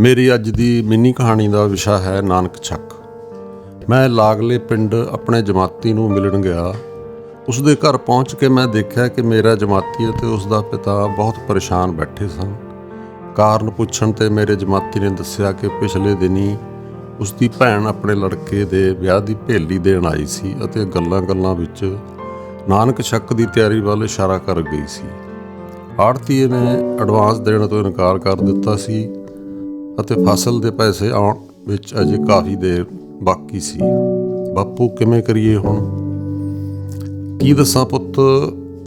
ਮੇਰੀ ਅੱਜ ਦੀ ਮਿੰਨੀ ਕਹਾਣੀ ਦਾ ਵਿਸ਼ਾ ਹੈ ਨਾਨਕ ਛੱਕ। ਮੈਂ ਲਾਗਲੇ ਪਿੰਡ ਆਪਣੇ ਜਮਾਤੀ ਨੂੰ ਮਿਲਣ ਗਿਆ। ਉਸ ਦੇ ਘਰ ਪਹੁੰਚ ਕੇ ਮੈਂ ਦੇਖਿਆ ਕਿ ਮੇਰਾ ਜਮਾਤੀ ਅਤੇ ਉਸ ਦਾ ਪਿਤਾ ਬਹੁਤ ਪਰੇਸ਼ਾਨ ਬੈਠੇ ਸਨ। ਕਾਰਨ ਪੁੱਛਣ ਤੇ ਮੇਰੇ ਜਮਾਤੀ ਨੇ ਦੱਸਿਆ ਕਿ ਪਿਛਲੇ ਦਿਨੀ ਉਸ ਦੀ ਭੈਣ ਆਪਣੇ ਲੜਕੇ ਦੇ ਵਿਆਹ ਦੀ ਭੇਲੀ ਦੇਣ ਆਈ ਸੀ ਅਤੇ ਗੱਲਾਂ-ਗੱਲਾਂ ਵਿੱਚ ਨਾਨਕ ਛੱਕ ਦੀ ਤਿਆਰੀ ਵੱਲ ਇਸ਼ਾਰਾ ਕਰ ਗਈ ਸੀ। ਆੜਤੀਏ ਨੇ ਐਡਵਾਂਸ ਦੇਣ ਤੋਂ ਇਨਕਾਰ ਕਰ ਦਿੱਤਾ ਸੀ। ਅਤੇ ਫਸਲ ਦੇ ਪੈਸੇ ਆਉਣ ਵਿੱਚ ਅਜੇ ਕਾਫੀ ਦੇਰ ਬਾਕੀ ਸੀ। ਬਾਪੂ, ਕਿਵੇਂ ਕਰੀਏ ਹੁਣ? ਕੀ ਦੱਸਾਂ ਪੁੱਤ?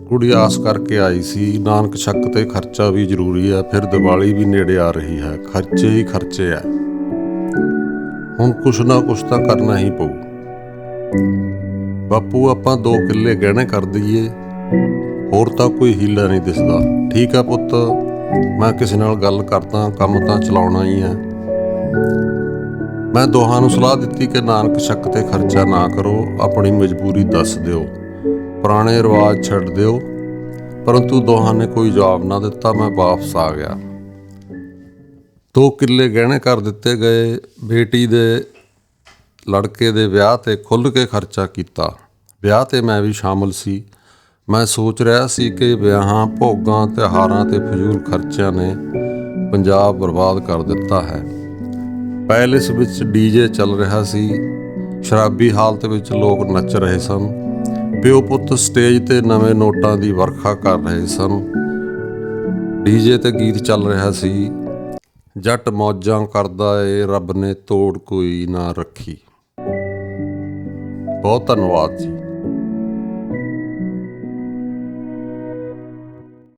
ਕੁੜੀ ਆਸ ਕਰਕੇ ਆਈ ਸੀ। ਨਾਨਕ ਛੱਕ ਤੇ ਖਰਚਾ ਵੀ ਜ਼ਰੂਰੀ ਹੈ, ਫਿਰ ਦੀਵਾਲੀ ਵੀ ਨੇੜੇ ਆ ਰਹੀ ਹੈ। ਖਰਚੇ ਹੀ ਖਰਚੇ ਆ ਹੁਣ ਕੁਛ ਨਾ ਕੁਛ ਤਾਂ ਕਰਨਾ ਹੀ ਪਊ। ਬਾਪੂ, ਆਪਾਂ ਦੋ ਕਿੱਲੇ ਗਹਿਣੇ ਕਰ ਦਈਏ। ਹੋਰ ਤਾਂ ਕੋਈ ਹੀਲਾ ਨਹੀਂ ਦਿਸਦਾ। ਠੀਕ ਆ ਪੁੱਤ। ਮੈਂ ਕਿਸੇ ਨਾਲ ਗੱਲ ਕਰਦਾ, ਕੰਮ ਤਾਂ ਚਲਾਉਣਾ ਹੀ ਹੈ ਮੈਂ ਦੋਹਾਂ ਨੂੰ ਸਲਾਹ ਦਿੱਤੀ ਕਿ ਨਾਨਕ ਸ਼ੱਕ ਤੇ ਖਰਚਾ ਨਾ ਕਰੋ, ਆਪਣੀ ਮਜਬੂਰੀ ਦੱਸ ਦਿਓ, ਪੁਰਾਣੇ ਰਿਵਾਜ ਛੱਡ ਦਿਓ। ਪਰੰਤੂ ਦੋਹਾਂ ਨੇ ਕੋਈ ਜਵਾਬ ਨਾ ਦਿੱਤਾ, ਮੈਂ ਵਾਪਸ ਆ ਗਿਆ। ਦੋ ਕਿੱਲੇ ਗਹਿਣੇ ਕਰ ਦਿੱਤੇ ਗਏ, ਬੇਟੀ ਦੇ ਲੜਕੇ ਦੇ ਵਿਆਹ ਤੇ ਖੁੱਲ੍ਹ ਕੇ ਖਰਚਾ ਕੀਤਾ। ਵਿਆਹ ਤੇ ਮੈਂ ਵੀ ਸ਼ਾਮਲ ਸੀ। ਮੈਂ ਸੋਚ ਰਿਹਾ ਸੀ ਕਿ ਵਿਆਹਾਂ, ਭੋਗਾਂ, ਤਿਉਹਾਰਾਂ ਤੇ ਫਜ਼ੂਲ ਖਰਚਿਆਂ ਨੇ ਪੰਜਾਬ ਬਰਬਾਦ ਕਰ ਦਿੱਤਾ ਹੈ। ਪੈਲੇਸ ਵਿੱਚ ਡੀਜੇ ਚੱਲ ਰਿਹਾ ਸੀ। ਸ਼ਰਾਬੀ ਹਾਲਤ ਵਿੱਚ ਲੋਕ ਨੱਚ ਰਹੇ ਸਨ। ਪਿਓ ਪੁੱਤ ਸਟੇਜ ਤੇ ਨਵੇਂ ਨੋਟਾਂ ਦੀ ਵਰਖਾ ਕਰ ਰਹੇ ਸਨ। ਡੀਜੇ ਤੇ ਗੀਤ ਚੱਲ ਰਿਹਾ ਸੀ। ਜੱਟ ਮੌਜਾਂ ਕਰਦਾ ਏ, ਰੱਬ ਨੇ ਤੋੜ ਕੋਈ ਨਾ ਰੱਖੀ। ਬਹੁਤ ਧੰਨਵਾਦ ਜੀ।